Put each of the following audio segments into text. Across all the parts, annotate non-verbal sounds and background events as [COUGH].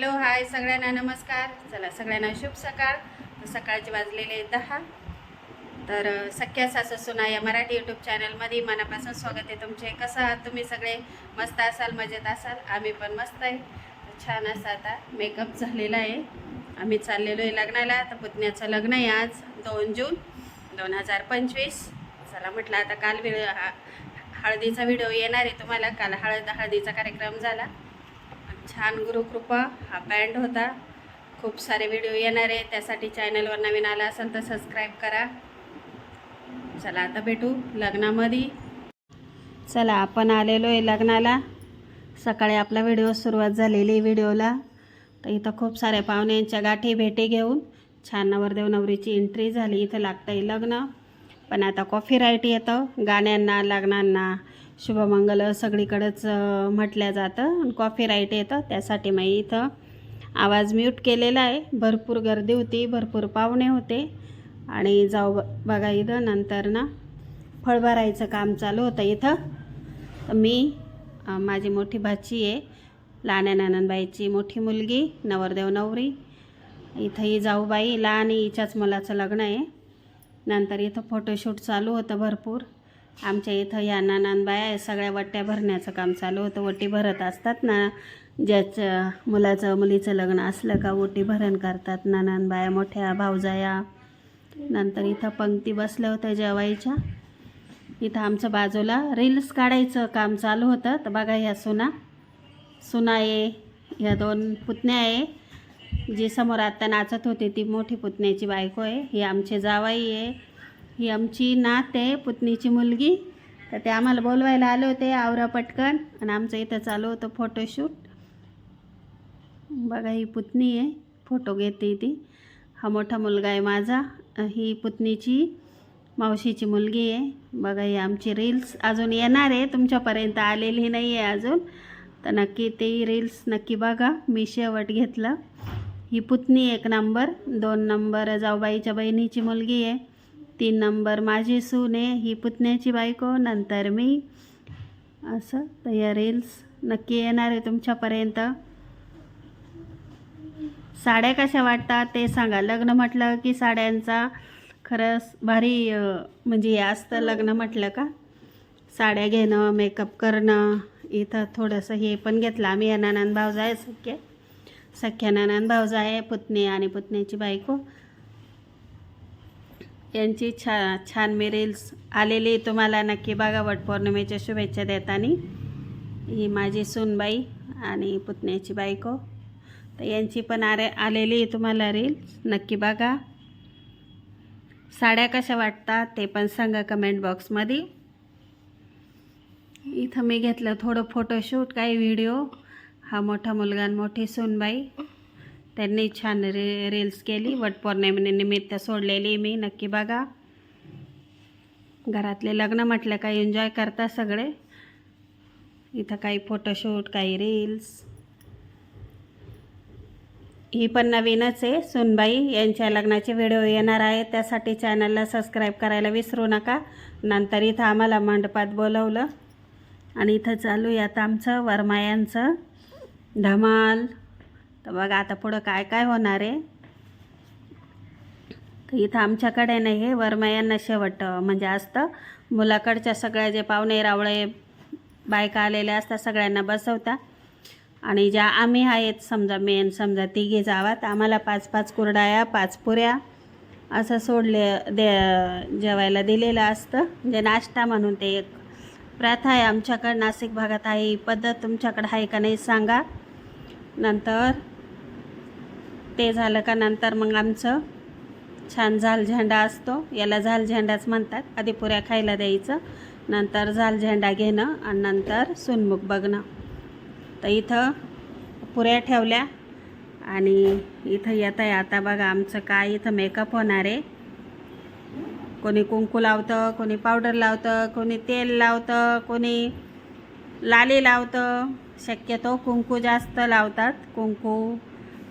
Hello hi सगळ्यांना नमस्कार. चला सगळ्यांना शुभ सकाळ. सकाळचे वाजलेले दहा. तर सख्या सासू सुना या मराठी यूट्यूब चॅनलमध्ये मनापासून स्वागत आहे तुमचे. कसं आहात तुम्ही सगळे? मस्त असाल मजेत असाल? आम्ही पण मस्त आहे. छान असं आता मेकअप झालेला आहे. आम्ही चाललेलो आहे लग्नाला. तर पुतण्याचं लग्न आहे आज दोन जून दोन हजार पंचवीस. चला म्हटलं आता काल वेळ हा हळदीचा व्हिडिओ येणार आहे तुम्हाला. काल हळद हळदीचा कार्यक्रम झाला. छान गुरुकृपा. हा बँड होता. खूप सारे व्हिडिओ येणार आहे. त्यासाठी चॅनलवर नवीन आला असेल तर सबस्क्राईब करा. चला आता भेटू लग्नामध्ये. चला आपण आलेलो आहे लग्नाला. सकाळी आपला व्हिडिओ सुरुवात झालेली आहे व्हिडिओला तर इथं खूप साऱ्या पाहुण्यांच्या गाठी भेटी घेऊन छान नवरदेव नवरीची एंट्री झाली. इथं लागतं आहे लग्न. पण आता कॉफी राईट येतं. गाण्यांना लग्नांना. शुभमंगल सगळीकडंच म्हटल्या म्हटलं जातं. आणि कॉफी राईट येतं. त्यासाठी मग इथं आवाज म्यूट केलेला आहे. भरपूर गर्दी होती भरपूर पाहुणे होते. आणि जाऊ ब- बघा इथं नंतर ना फळ भरायचं काम चालू होतं इथं. तर मी माझी मोठी भाची आहे. लहान्या नानंदबाईची मोठी मुलगी नवरदेव नवरी. इथं ही जाऊबाई लहान हिच्याच मुलाचं लग्न आहे. नंतर इथं फोटोशूट चालू होतं भरपूर. आमच्या इथं या नानांबाया सगळ्या वट्ट्या भरण्याचं काम चालू होतं. वटी भरत असतात ना ज्याचं मुलाचं मुलीचं लग्न असलं का ओटी भरण करतात. नानांबाया मोठ्या भाऊजाया. नंतर इथं पंक्ती बसल्या होत्या जेवायच्या. इथं आमचं बाजूला रील्स काढायचं काम चालू होतं. तर बघा ह्या सुना. सुना आहे ह्या दोन पुतण्या आहे. जी समोर आत्ता नाचत होती ती मोठी पुतण्याची बायको आहे. ही आमची जावाई आहे. ही आमची नात आहे पुतणीची मुलगी. तर ते आम्हाला बोलवायला आले होते आवरा पटकन. आणि आमचं इथं चालू होतं फोटोशूट बघा ही पुतणी आहे. फोटो घेते ती. हा मोठा मुलगा आहे माझा. ही पुतणीची मावशीची मुलगी आहे. बघा ही आमची रील्स अजून येणार आहे. तुमच्यापर्यंत आलेली नाही आहे अजून. तर नक्की ते रील्स नक्की बघा. मी शेवट घेतलं. ही पुतणी एक नंबर दोन नंबर जाऊबाईच्या बहिणीची मुलगी आहे. तीन नंबर. माझी सुने ही पुतण्याची बायको नंतर मी. असं तर या रील्स नक्की येणार आहे तुमच्यापर्यंत. साड्या कशा वाटतात ते सांगा. लग्न म्हटलं की साड्यांचा खरंच भारी म्हणजे हे असतं लग्न म्हटलं का? साड्या घेणं मेकअप करणं इथं थोडंसं हे पण घेतलं. आम्ही या नानान भावजा आहे सख्या. सख्या नानान भावजा आहे पुतणे आणि पुतण्याची बायको. यांची छा छान मी रील्स आलेली तुम्हाला. नक्की बघा वट पौर्णिमेच्या शुभेच्छा देताना. ही माझी सूनबाई आणि पुतण्याची बायको. तर यांची पण आरे आलेली तुम्हाला रील्स नक्की बघा. साड्या कशा वाटतात ते पण सांगा कमेंट बॉक्समध्ये इथं मी घेतलं थोडं फोटोशूट काही व्हिडिओ हा मोठा मुलगा आणि मोठी सूनबाई. त्यांनी छान रे रील्स केली. वटपौर्णिमेनिमित्त सोडलेली मी. नक्की बघा. घरातले लग्न म्हटलं का एन्जॉय करता सगळे. इथं काही फोटोशूट काही रील्स ही पण नवीनच आहे. सुनबाई यांच्या लग्नाचे व्हिडिओ येणार आहे त्यासाठी चॅनलला सबस्क्राईब करायला विसरू नका. नंतर इथं आम्हाला मंडपात बोलवलं. आणि इथं चालू आहे आता आमचं वरमायांचं धमाल. तर बघा आता पुढं काय काय होणार आहे. तर इथं आमच्याकडे नाही हे वरमयांना शेवट म्हणजे असतं मुलाकडच्या सगळ्या जे पाहुणे रावळे बायका आलेल्या असतात सगळ्यांना बसवता. आणि ज्या आम्ही आहेत समजा मेन समजा तिघे जावात आम्हाला पाच पाच कुरडाया पाच पुऱ्या असं सोडले दे जेवायला दिलेलं असतं. म्हणजे नाश्ता म्हणून ते एक प्रथा आहे आमच्याकडं. नाशिक भागात आहे ही पद्धत तुमच्याकडं आहे का नाही सांगा. नंतर ते झालं का नंतर मग आमचं छान झाल झेंडा असतो. याला झाल झेंडाच म्हणतात. आधी पुऱ्या खायला द्यायचं. नंतर झाल झेंडा घेणं आणि नंतर सुनमुख बघणं. तर इथं पुऱ्या ठेवल्या आणि इथं येत आहे. आता बघा आमचं काय इथं मेकअप होणार आहे. कोणी कुंकू लावतं कोणी पावडर लावतं कोणी तेल लावतं कोणी लाली लावतं. शक्यतो कुंकू जास्त लावतात. कुंकू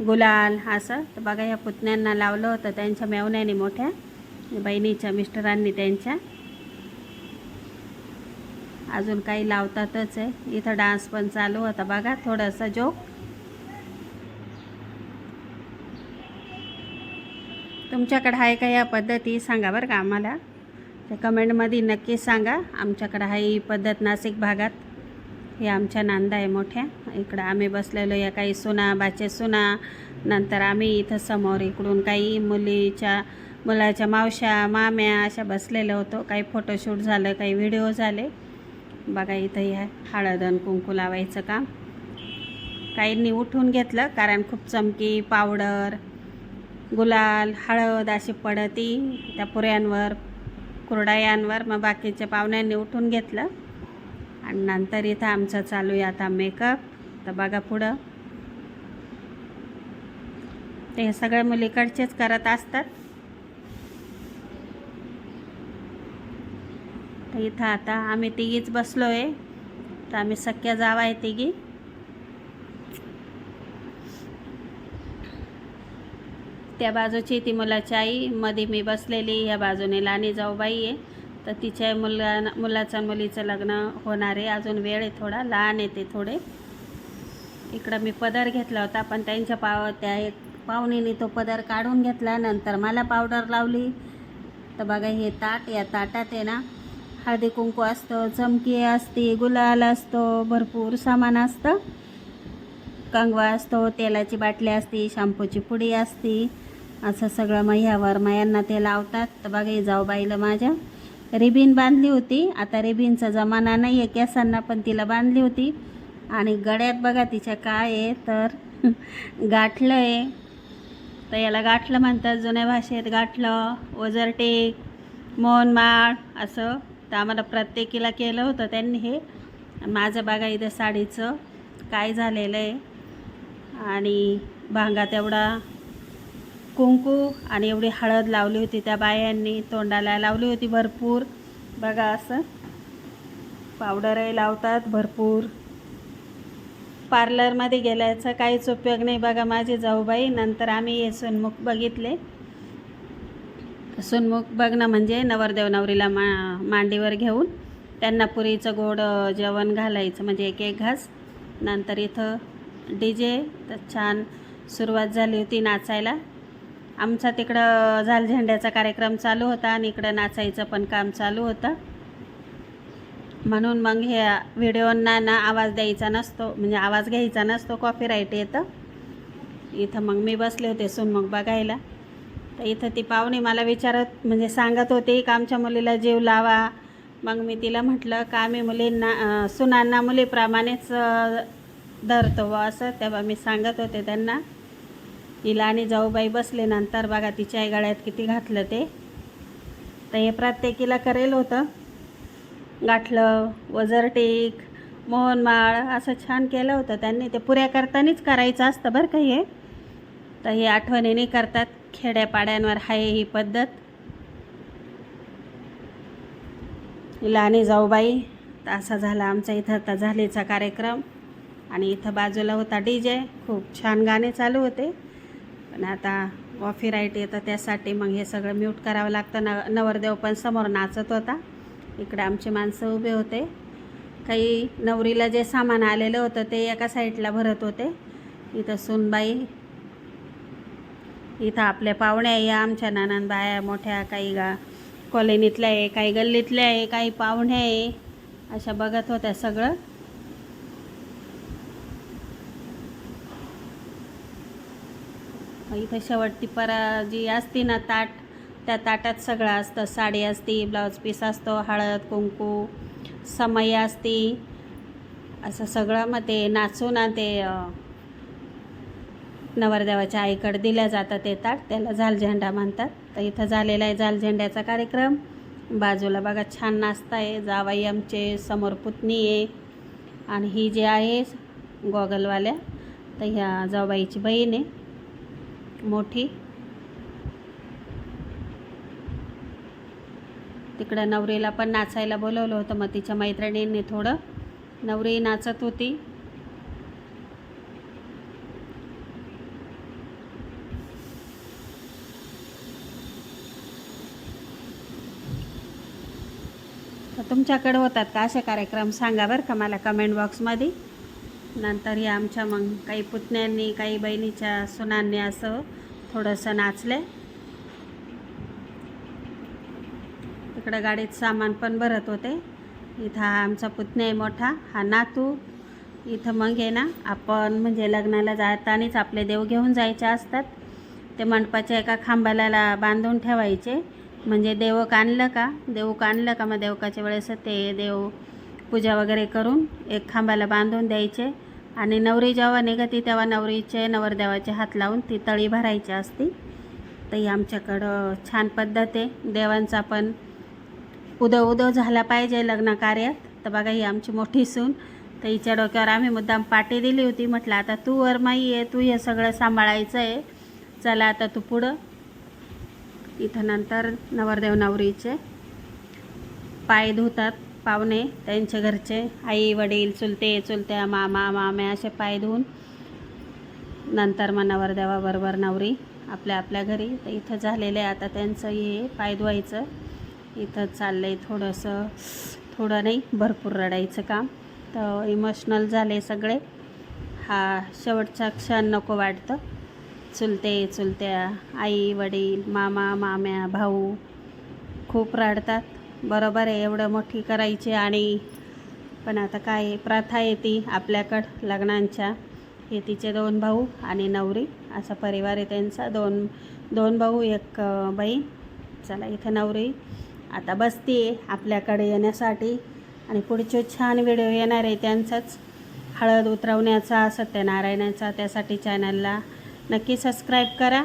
गुलाल असं. तर बघा या पुतण्यांना लावलं होतं त्यांच्या मेवण्याने मोठ्या. बहिणीच्या मिस्टरांनी त्यांच्या. अजून काही लावतातच आहे. इथं डान्स पण चालू होता बघा थोडासा जोक. तुमच्याकडं आहे का या पद्धती? सांगा बरं का आम्हाला. त्या कमेंटमध्ये नक्की सांगा. आमच्याकडं आहे ही पद्धत नाशिक भागात. हे आमच्या नांदा आहे मोठ्या. इकडं आम्ही बसलेलो या काही सुना बाचे सुना. नंतर आम्ही इथं समोर इकडून काही मुलीच्या मुलाच्या मावश्या माम्या अशा बसलेलं होतो. काही फोटोशूट झालं काही व्हिडिओ झाले. बघा इथं हे हळद आणि कुंकू लावायचं काम. काहींनी उठून घेतलं कारण खूप चमकी पावडर गुलाल हळद अशी पडती त्या पुऱ्यांवर कुरडायांवर. मग बाकीच्या पाहुण्यांनी उठून घेतलं. आणि नंतर इथं आमचं चालू आहे आता मेकअप तर बघा पुढं. ते हे सगळे मुलीकडचेच करत असतात. तर इथं आता आम्ही तिघीच बसलो आहे तर आम्ही सख्या जावा आहे तिघी. त्या बाजूची ती मुलाची आई. मध्ये मी बसलेली. ह्या बाजूने लाणी जाऊबाई आहे. तर तिच्या मुला मुलाचा मुलीचं लग्न होणार आहे. अजून वेळ आहे थोडा लहान येते थोडे. इकडं मी पदर घेतला होता पण त्यांच्या पाव त्या एक पाहुणीने तो पदर काढून घेतला. नंतर मला पावडर लावली. तर बघा हे ताट या ताटात आहे ना हळदी कुंकू असतं चमकी असते गुलाल असतो भरपूर सामान असतं. कंगवा असतो तेलाची बाटली असते शॅम्पूची पुडी असते. असं सगळं मग ह्यावर मग यांना ते लावतात. तर बघा हे जाऊ बाईला माझ्या. रिबीन बांधली होती. आता रिबीनचा जमाना नाही आहे केसांना पण तिला बांधली होती. आणि गळ्यात बघा तिच्या काय आहे तर [LAUGHS] गाठलं आहे. तर याला गाठलं म्हणतात जुन्या भाषेत गाठलं ओझरटेक मोहनमाळ असं. तर आम्हाला प्रत्येकीला केलं होतं त्यांनी हे. माझं बघा इथं साडीचं काय झालेलं आहे. आणि भांगा तेवढा कुंकू आणि एवढी हळद लावली होती त्या बायांनी तोंडाला लावली होती भरपूर. बघा असं. पावडरही लावतात भरपूर. पार्लरमध्ये गेल्याचा काहीच उपयोग नाही. बघा माझे जाऊबाई नंतर आम्ही हे सुनमुख बघितले. सुनमुख बघणं म्हणजे नवरदेव नवरीला मा मांडीवर घेऊन त्यांना पुरीचं गोड जेवण घालायचं म्हणजे एक एक घास. नंतर इथं डी जे तर छान सुरुवात झाली होती नाचायला. आमचा तिकडं झालझेंड्याचा कार्यक्रम चालू होता आणि इकडं नाचायचं पण काम चालू होतं. म्हणून मग हे व्हिडिओंना ना आवाज द्यायचा नसतो म्हणजे आवाज घ्यायचा नसतो कॉपीराईट येतं. इथं मग मी बसले होते सून मग बघायला. तर इथं ती पाहुणे मला विचारत म्हणजे सांगत होते का आमच्या मुलीला जीव लावा? मग मी तिला म्हटलं का आम्ही मुलींना सुनांना मुलीप्रमाणेच धरतो व असं. तेव्हा मी सांगत होते त्यांना तिला आणि जाऊबाई बसले. नंतर बघा तिच्या आई गळ्यात किती घातलं ते. तर हे प्रत्येकीला करेल होतं. गाठलं वजरटेक मोहनमाळ असं छान केलं होतं त्यांनी. ते पुऱ्या करतानाच करायचं असतं बरं का हे. तर हे आठवणीने करतात. खेड्यापाड्यांवर आहे ही पद्धत. लाणी जाऊबाई तर असा झाला आमचा इथं आता झालीचा कार्यक्रम. आणि इथं बाजूला होता डी जे. खूप छान गाणे चालू होते. पण आता कॉफीराईट येतं त्यासाठी मग हे सगळं म्यूट करावं लागतं. न नवरदेव पण समोर नाचत होता. इकडे आमचे माणसं उभे होते. काही नवरीला जे सामान आलेलं होतं ते एका साईडला भरत होते. इथं सुनबाई इथं आपल्या पाहुण्या आहे या आमच्या नानान बाया मोठ्या काही गा कॉलनीतल्या आहे काही गल्लीतल्या आहे काही पाहुण्या आहे. अशा बघत होत्या सगळं. इथं शेवटची परा जी असते ना ताट त्या ताटात सगळं असतं. साडी असती ब्लाऊज पीस असतो हळद कुंकू समई असती. असं सगळं मग ते नाचून ते नवरदेवाच्या आईकडे दिल्या जातं ते ताट. त्याला झालझेंडा म्हणतात. तर इथं झालेला आहे झालझेंड्याचा कार्यक्रम. बाजूला बघा छान नाचता आहे. जावाई आमचे समोर पुतणी आहे. आणि ही जी आहे गॉगलवाल्या तर ह्या जावाईची बहीण आहे. मोठी. तिकडं नवरीला पण नाचायला बोलवलं होतं मग तिच्या मैत्रिणींनी थोडं नवरी नाचत होती. तर तुमच्याकडे होतात का असे कार्यक्रम? सांगा बरं का मला कमेंट बॉक्समध्ये नंतर या आमच्या मग काही पुतण्यांनी काही बहिणीच्या सुनांनी असं थोडंसं नाचले. तिकडं गाडीत सामान पण भरत होते. इथं हा आमचा पुतण्या आहे मोठा हा नातू. इथं मग आहे ना आपण म्हणजे लग्नाला जातानीच आपले देव घेऊन जायचे असतात. ते मंडपाच्या एका खांबाला बांधून ठेवायचे. म्हणजे देवक आणलं का? देवक आणलं का मग देवकाच्या वेळेस ते देव पूजा वगैरे करून एक खांबाला बांधून द्यायचे. आणि नवरी जेव्हा निघते तेव्हा नवरीचे नवरदेवाचे हात लावून ती तळी भरायची असती. तर ही आमच्याकडं छान पद्धत आहे. देवांचा पण उदो उदो झाला पाहिजे लग्न कार्यात. तर बघा ही आमची मोठी सून. तर हिच्या डोक्यावर आम्ही मुद्दाम पाटी दिली होती. म्हटलं आता तू वर माई आहे तू हे सगळं सांभाळायचं आहे. चला आता तू पुढं. इथं नंतर नवरदेव नवरीचे पाय धुतात. पाहुणे त्यांच्या घरचे आई वडील चुलते चुलत्या मामा माम्या असे पाय धुवून नंतर मग नवरदेवाबरोबर नवरी आपल्या आपल्या घरी. तर इथं झालेलं आहे. आता त्यांचं हे पाय धुवायचं. इथं चाललं आहे थोडंसं थोडं नाही भरपूर रडायचं काम. तर इमोशनल झाले सगळे. हा शेवटचा क्षण नको वाटतं. चुलते चुलत्या आई वडील मामा माम्या भाऊ खूप रडतात. बरोबर आहे एवढं मोठी करायची आणि पण आता काय प्रथा येते आपल्याकडं लग्नांच्या. हे तिचे दोन भाऊ आणि नवरी असा परिवार आहे त्यांचा. दोन दोन भाऊ एक अं, बहीण चला इथं नवरी. आता बसती आहे आपल्याकडे येण्यासाठी आणि पुढचे छान व्हिडिओ येणार आहे त्यांचाच. हळद उतरवण्याचा सत्यनारायणाचा त्यासाठी चॅनलला नक्की सबस्क्राईब करा.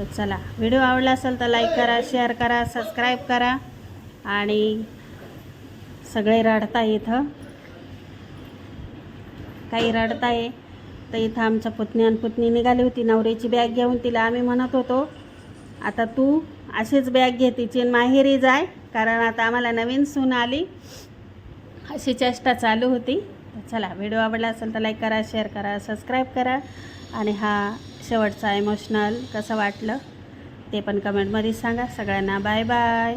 तर चला व्हिडिओ आवडला असेल तर लाईक करा शेअर करा सबस्क्राईब करा आणि सगळे रडता इथं. काही रडताय तर इथं आमच्या पुतणी आणि पुतणी निघाली होती. नवऱ्याची बॅग घेऊन तिला आम्ही म्हणत होतो आता तू अशीच बॅग घे तिची माहेरी जाय कारण आता आम्हाला नवीन सून आली. अशी चेष्टा चालू होती. चला व्हिडिओ आवडला असेल तर लाईक करा शेअर करा सबस्क्राईब करा आणि हा शेवटचा इमोशनल कसं वाटलं ते पण कमेंटमध्ये सांगा. सगळ्यांना बाय बाय.